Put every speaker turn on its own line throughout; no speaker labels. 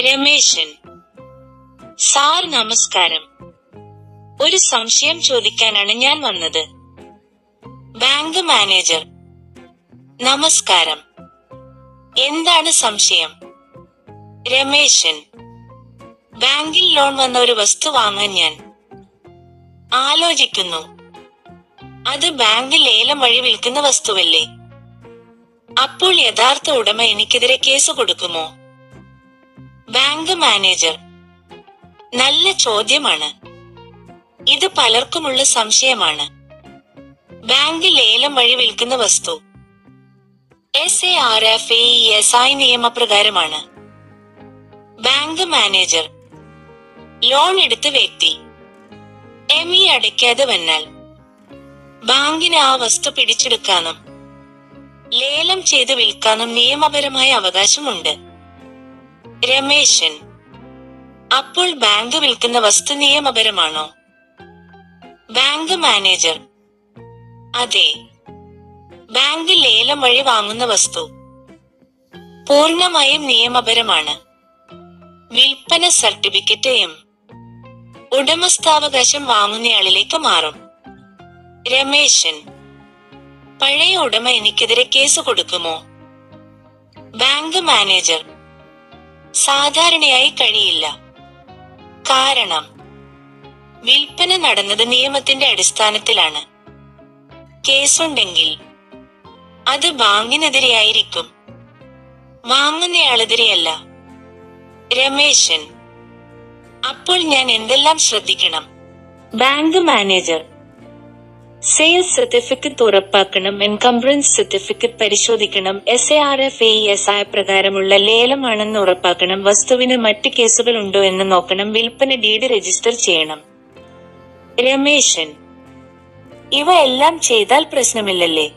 Rameshan. Sir നമസ്കാരം. ഒരു സംശയം ചോദിക്കാനാണ് ഞാൻ വന്നത്. ബാങ്ക് മാനേജർ നമസ്കാരം. എന്താണ് സംശയം? രമേശൻ ബാങ്കിൽ ലോൺ വന്ന ഒരു വസ്തു വാങ്ങാൻ ഞാൻ ആലോചിക്കുന്നു. അത് ബാങ്ക് ലേലം വഴി വിൽക്കുന്ന വസ്തുവല്ലേ? അപ്പോൾ യഥാർത്ഥ ഉടമ എനിക്കെതിരെ കേസ് കൊടുക്കുമോ? Bank manager. നല്ല ചോദ്യമാണ്. ഇത് പലർക്കുമുള്ള സംശയമാണ്. ബാങ്ക് ലേലം വഴി വിൽക്കുന്ന വസ്തു. S A R F A E S നിയമപ്രകാരമാണ്. Bank manager. Loan എടുത്ത വ്യക്തി. എം ഇ അടയ്ക്കാതെ വന്നാൽ. ബാങ്കിന് ആ വസ്തു പിടിച്ചെടുക്കാനും ലേലം ചെയ്ത് വിൽക്കാനും നിയമപരമായ അവകാശമുണ്ട്. രമേശൻ അപ്പോൾ ബാങ്ക് വിൽക്കുന്ന വസ്തു നിയമപരമാണോ? ബാങ്ക് മാനേജർ അതെ ബാങ്ക് ലേലം വഴി വാങ്ങുന്ന വസ്തു പൂർണമായും നിയമപരമാണ്. വിൽപ്പന സർട്ടിഫിക്കറ്റ് എം ഉടമസ്ഥാവകാശം വാങ്ങുന്നയാളിലേക്ക് മാറും. രമേശൻ പഴയ ഉടമ എനിക്കെതിരെ കേസ് കൊടുക്കുമോ? ബാങ്ക് മാനേജർ സാധാരണയായി കഴിയില്ല. കാരണം വിൽപ്പന നടന്നത് നിയമത്തിന്റെ അടിസ്ഥാനത്തിലാണ്. കേസുണ്ടെങ്കിൽ അത് ബാങ്കിനെതിരെയായിരിക്കും വാങ്ങുന്നയാളെതിരെയല്ല. രമേശൻ അപ്പോൾ ഞാൻ എന്തെല്ലാം ശ്രദ്ധിക്കണം? ബാങ്ക് മാനേജർ സെയിൽസ് സർട്ടിഫിക്കറ്റ് ഉറപ്പാക്കണം എൻകംബ്രൻസ് സർട്ടിഫിക്കറ്റ് പരിശോധിക്കണം S A R F A E S പ്രകാരമുള്ള ലേലമാണെന്ന് ഉറപ്പാക്കണം വസ്തുവിന് മറ്റ് കേസുകൾ ഉണ്ടോ എന്ന് നോക്കണം വിൽപ്പന ഡീഡ് രജിസ്റ്റർ ചെയ്യണം. രമേശൻ ഇവ എല്ലാം ചെയ്താൽ പ്രശ്നമില്ലല്ലേ?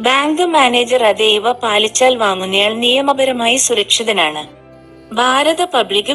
ബാങ്ക് മാനേജർ അതെ ഇവ പാലിച്ചാൽ വാങ്ങുന്നയാൾ നിയമപരമായി സുരക്ഷിതനാണ്. ഭാരത പബ്ലിക്